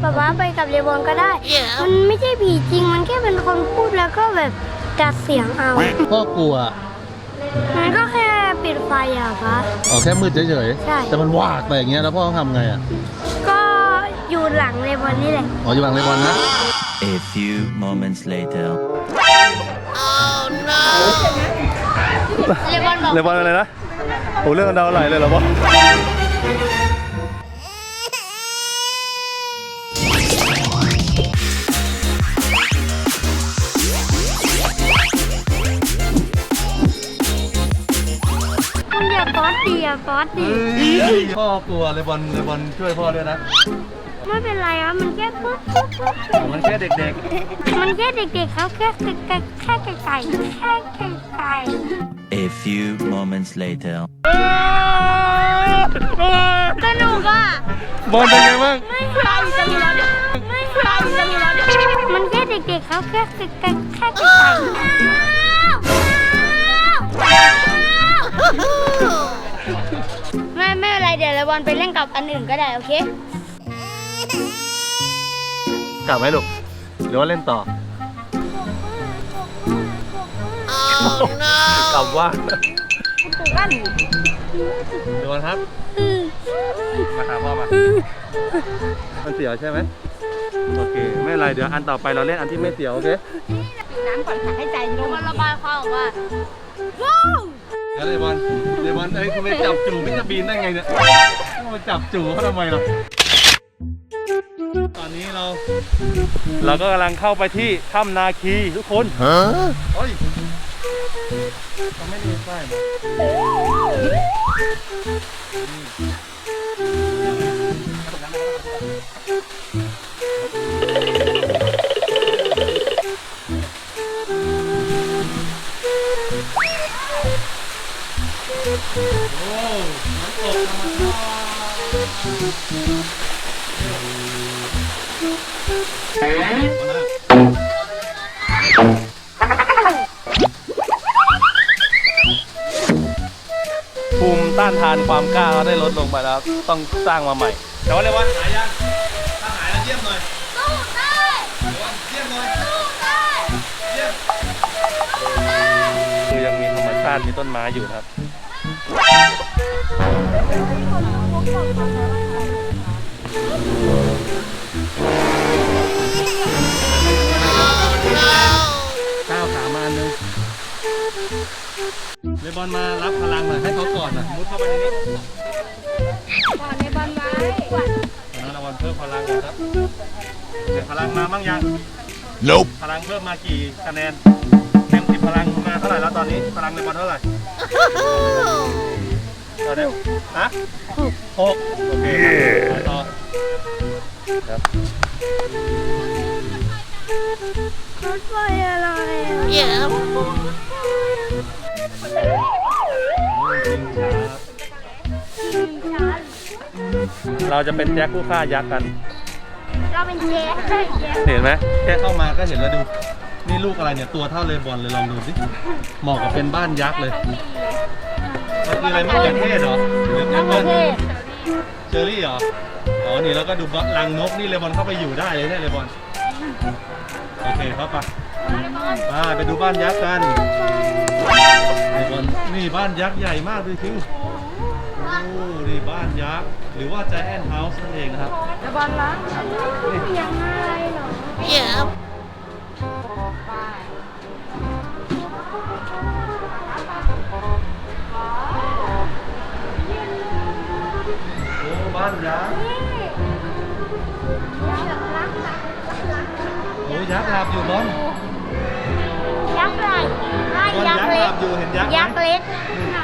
ป๊าป๊าไปกับเรบอนก็ได้ มันไม่ใช่ผีจริง มันแค่เป็นคนพูดแล้วก็แบบจัดเสียงเอาพ่อกลัว มันก็แค่ปิดไฟอะป๊า อ๋อแค่มืดเฉยใช่ ๆ แต่มันวาดไปอย่างเงี้ยแล้วพ่อต้องทำไงอะ ก็อยู่หลังเรบอนนี่แหละ อ๋ออยู่หลังเลบอนนะ A few moments later. เรบอนบอกเลบอนอะไรนะโอ้เรื่องกันดาวไหลเลยเหรอพ่อ อย่าป๊อตดีอะป๊อตดีพ่อกลัวเลบอนเลบอนช่วยพ่อด้วยนะไม่เป็นไรครับมันแค่ปุ๊บปุ๊บปุ๊บปุ๊บมันแค่เด็กมันแค่เด็กๆเขาแค่ไก่แค่ไก่ไก่แค่ไก่ไก่ A few moments later. สนุกอะๆบอลเป็นไงบ้างไม่ใครจะมีแล้วไม่ใครจะมีแล้วมันแค่เด็กๆเขาแค่ไก่ไก่แค่ไก่ไก่ บอลไปเล่นกับอันอื่นก็ได้โอเค กลับไหมลูก หรือว่าเล่นต่อ กลับว่าเลบอนครับ มาหาพ่อมา มันเสียวใช่ไหมโอเค ไม่เป็นไร เดี๋ยวอันต่อไปเราเล่นอันที่ไม่เสียว โอเค น้ำก่อนค่ะให้ใจลง มันระบายความออกมา แล้วเลบอนเลบอนเอ้ยคุณไม่จับจู่ไม่จะบินได้ไงเนี่ยมาจับจู่เขาทำไมล่ะตอนนี้เรา เราก็กำลังเข้าไปที่ถ้ำนาคีทุกคนฮะเฮ้ยเขาไม่ได้ ป้ายมาภูมิต้านทานความกล้าเขาได้ลดลงไปแล้วต้องสร้างมาใหม่แต่ว่าเรียกว่าหายยังถ้าหายแล้วเยี่ยมหน่อยสู้ได้เยี่ยมหน่อยสู้ได้เยี่ยม คือยังมีธรรมชาติมีต้นไม้อยู่นะครับ ก้าวขามาอันหนึงเลบอลมารับพลังหน่อยให้เขาก่อนหน่อยมุดเข้าไปในนี้ก่อนในบอลไว้นะเลบอลเพิ่มพลังก่อนครับเดี๋ยวพลังมาบ้างยัง Nope. พลังเพิ่มมากี่คะแนนเต็มสิบพลังมาเท่าไหร่แล้วตอนนี้พลังเลบอลเท่าไหร่ ตอนนี้ฮะหกโอเคไปต่อครับรถไฟอะไรอะนี่เป็นชิงช้าเราจะเป็นแจ็คผู้ฆ่ายักษ์กัน เราเป็นเจ๊ใช่เจ๊ เห็นไหมแค่เข้ามาก็เห็นแล้วดู นี่ลูกอะไรเนี่ยตัวเท่าเลบอนเลยลองดูสิเหมาะกับเป็นบ้านยักษ์เลยมันคืออะไรมะเขือเทศเหรอหรือแอปเปิ้ลเชอรี่เหรออ๋อนี่แล้วก็ดูรังนกนี่เลบอนเข้าไปอยู่ได้เลยเนี่ยเลบอนโอเคเข้าไปไปไปดูบ้านยักษ์กันเลบอนนี่บ้านยักษ์ใหญ่มากดูคิวโอ้นี่บ้านยักษ์หรือว่าใจแอนเฮาส์นั่นเองนะครับในบอลละเสียงอะไรเหรอโอ้ บ้านยักษ์โอ้ยักษ์หลับอยู่บอลยักษ์อะไรไม่บอลยัยักกษ์ษ์หเล็ลักบอยู่เห็นยักษ์ไหมยักษ์เล็กไหน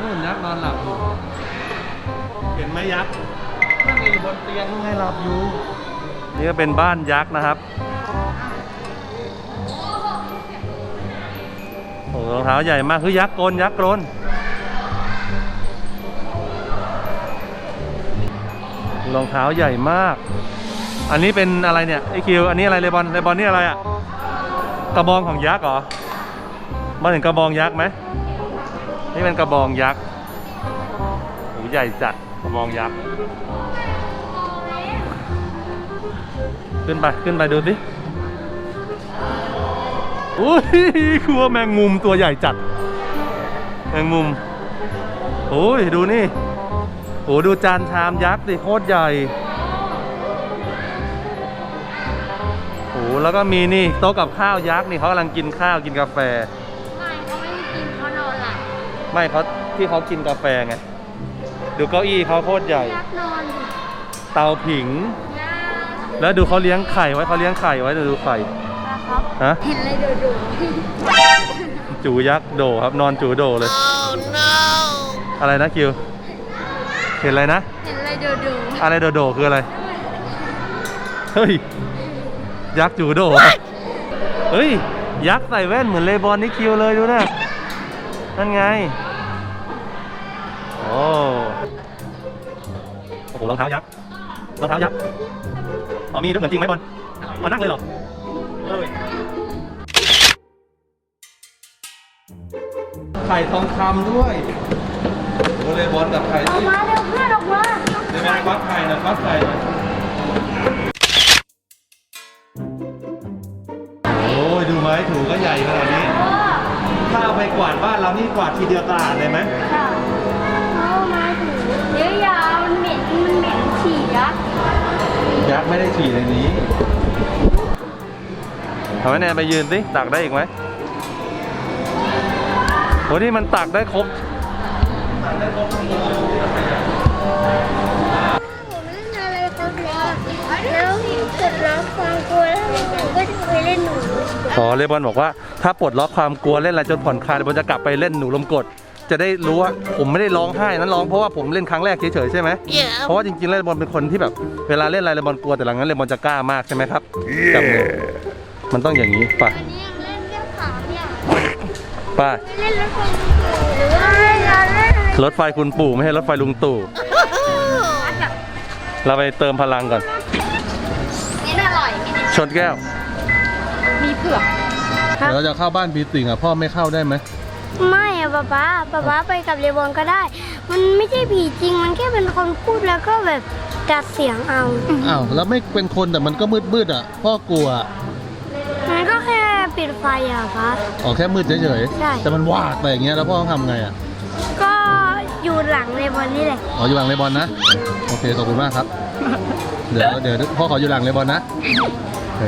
นู่นยักษ์นอนหลับอยู่เห็นไหมยักษ์นั่งอยู่บนเตียงนู่นไงหลับอยู่นี่ก็เป็นบ้านยักษ์นะครับโอ้รองเท้าใหญ่มากคือยักษ์โกนยักษ์โกน รองเท้าใหญ่มาก อันนี้เป็นอะไรเนี่ยไอคิวอันนี้อะไรเลบอนเลบอนนี่อะไรอะกระบองของยักษ์เหรอมาถึงกระบองยักษ์ไหมนี่เป็นกระบองยักษ์โหใหญ่จัดกระบองยักษ์ขึ้นไปขึ้นไปดูสิอุ้ยครัวแมงมุมตัวใหญ่จัด แมงมุมโอ้ยดูนี่ โอ้ดูจานชามยักษ์สิโคตรใหญ่โอ้แล้วก็มีนี่โต๊ะกับข้าวยักษ์นี่เขากำลังกินข้าวกินกาแฟ ไม่เขาไม่ได้กินเขานอนหลับไม่เขาที่เขากินกาแฟไงดูเก้าอี้เขาโคตรใหญ่ ยักษ์นอนอยู่เตาผิงยักษ์แล้วดูเขาเลี้ยงไข่ไว้เขาเลี้ยงไข่ไว้ดูดูไข่นะครับฮะเห็นอะไรโดดจูยักษ์โดครับนอนจูโดเลย อะไรนะคิว เห็นอะไรนะๆเห็นอะไรโดดอะไรโดโดคืออะไร เฮ้ย ยักษ์จูโดเหรอเฮ้ย ยักษ์ใส่แว่นเหมือนเลบอนนี่คิวเลยดูนะ นั่นไง โอ้โอ้โหรองเท้ายักษ์รองเท้ายักษ์อ๋อมีด้วยเหมือนจริงไหมบอลมานั่งเลยเหรอเอ้ยไข่ทองคำด้วยโอ เลบอลกับไข่ๆออกมาเร็วเพื่อนออกมาเดี๋ยวแม่ควักไข่หน่อยควักไข่หน่อยโอ้ยดูไหมถูก็ใหญ่ขนาดนี้ถ้าเอาไปกวาดบ้านเรานี่กวาดทีเดียวสะอาดเลยไหมค่ะเอามาถือเดี๋ยวยามันเหม็นมันเหม็นฉี่ยักษ์ยักษ์ไม่ได้ฉี่ในนี้ทำไมแนนไปยืนสิตักได้อีกไหมโหนี่มันตักได้ครบ อ๋อเลบอนบอกว่าถ้าปลดล็อกความกลัวเล่นอะไรจนผ่อนคลายเลบอนจะกลับไปเล่นหนูลมกด จะได้รู้ว่าผมไม่ได้ร้องไห้นั้นร้องเพราะว่าผมเล่นครั้งแรกเฉยๆใช่ไหมเพราะว่าจริงๆเลบอนเป็นคนที่แบบเวลาเล่นอะไรเลบอนกลัวแต่หลังนั้นเลบอนจะกล้ามากใช่ไหมครับจับมือมันต้องอย่างนี้ป่ะอันนี้เล่นแค่สามอย่าป่ะไม่เล่นหรือว่าเล่นเล่น รรถไฟคุณปู่ไม่ใช่รถไฟลุงตู่ เราไปเติมพลังก่อน นี่อร่อยมีชนแก้ว มีเผือกเดี๋ยวเราจะเข้าบ้านปีติ่งอะพ่อไม่เข้าได้ไหมไม่อะป๊าป๊าป๊าป๊าไปกับเรวอนก็ได้ มันไม่ใช่ผีจริง มันแค่เป็นคนพูดแล้วก็แบบจัดเสียงเอาอ้าวแล้วไม่เป็นคนแต่มันก็มืดมืดๆอะ พ่อกลัวมันก็แค่ปิดไฟอะป๊า อ๋อแค่มืดเฉยใช่แต่มันวาดไปอย่างเงี้ยแล้วพ่อต้องทำไงอะก็ อยู่หลังเรวอนนี่แหละอ๋ออยู่หลังเลบอลนะ โอเคขอบคุณมากครับ เดี๋ยวเดี๋ยวพ่อขออยู่หลังเลบอลนะโอเค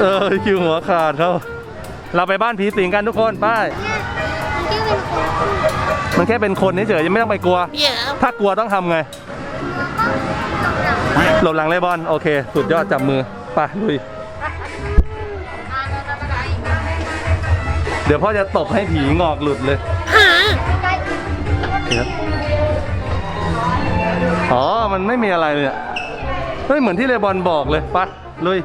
เออคิวหัวขาดเขาเราไปบ้านผีสิงกันทุกคนไป้ายมันแค่เป็นคนมันแค่เป็นคนเฉยๆยังไม่ต้องไปกลัว ถ้ากลัวต้องทำไงหลบหลังเลบอลโอเค สุดยอดจับมือไปลุย เดี๋ยวพ่อจะตบให้ผีงอกหลุดเลยครับอ๋อ มันไม่มีอะไรเลยอะเฮ้ยเหมือนที่เลบอนบอกเลยไปลุย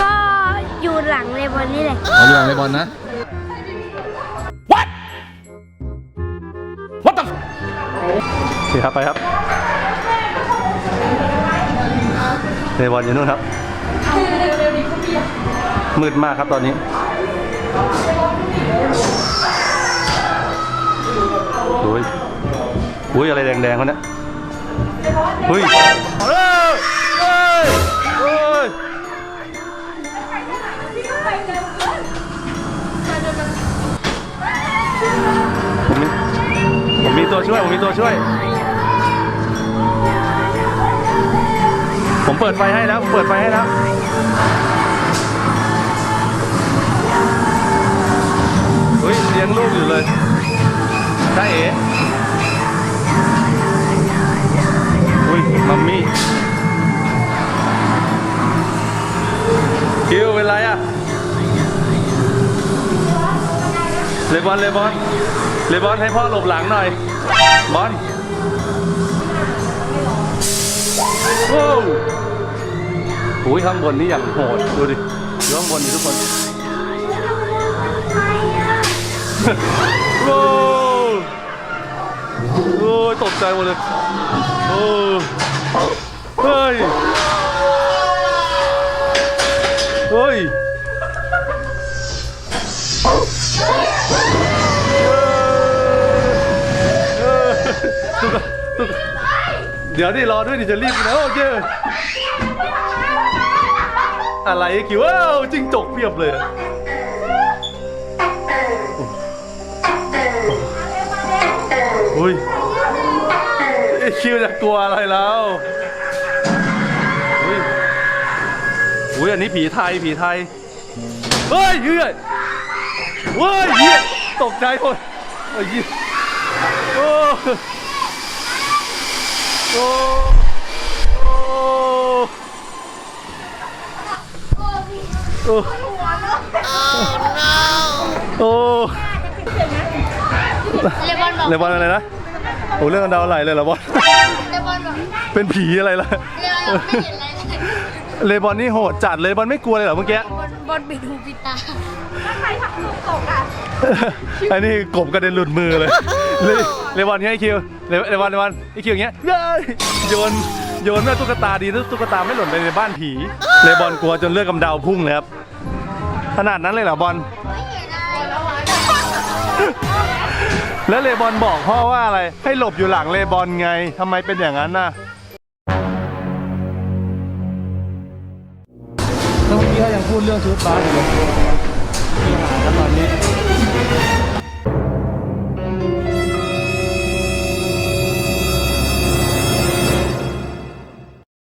ก็อยู่หลังเรวอนนี่แหละอ๋ออยู่หลังเลบอลนะ What What the โอเคครับไปครับเลบอลอยู่นู่นครับ มืดมากครับตอนนี้ โอ้ยโอ้ยอะไรแดงๆเขาเนี่ยเฮ้ยเฮ้ยเฮ้ยเฮ้ยผมมีผมมีตัวช่วย ผมมีตัวช่วย ผมเปิดไฟให้แล้ว ผมเปิดไฟให้แล้ว ลี้ยงลูกอยู่เลยใช่เอ๋อุ้ยมัมมี่คิวเป็นไรอะเลบอนเลบอนเลบอนให้พ่อหลบหลังหน่อย บอลโอ้วโอ้ยข้างบนนี่อย่างโหด ดูดิ โอ้ยตกใจหมดเลยโอ้ยเฮ้ยเฮ้ยเดี๋ยวนี่รอด้วยดิจะรีบนะโอเคอะไรกิวว้าวจิงจกเพียบเลยโอ้โห อุ้ยไอ้คิวจะกลัวอะไรแล้วอุ้ยอุ้ยอันนี้ผีไทยผีไทย เฮ้ยเฮ้ยเฮ้ยเหี้ยตกใจหมดเฮ้ยเหี้ยโอ้โอ้โอ้โอ้โอ้ เลบอนบอกเลบอนอะไรนะโอ้เรื่องกันดาวไหลเลยเหรอบอลเลบอนบอกเป็นผีอะไรล่ะเลบอนไม่เห็นอะไรเลยเลบอนนี่โหดจัดเลยบอลไม่กลัวเลยเหรอเมื่อกี้บอลบอลปิดหูปิดตาอันนี้กบกระเด็นหลุดมือเลยเลเลบอนไงไอ้คิวเลเลบอนเลบอนไอคิวอย่างเงี้ยเย้ยโยนโยนแม่ตุ๊กตาดีนะตุ๊กตาไม่หล่นไปในบ้านผีเลบอนกลัวจนเลือดกำเดาพุ่งเลยครับขนาดนั้นเลยเหรอบอล แล้วเลบอนบอกพ่อว่าอะไร ให้หลบอยู่หลังเลบอนไงทำไมเป็นอย่างนั้นน่ะเมื่อกี้เขายังพูดเรื่องชุดบาสอยู่เลย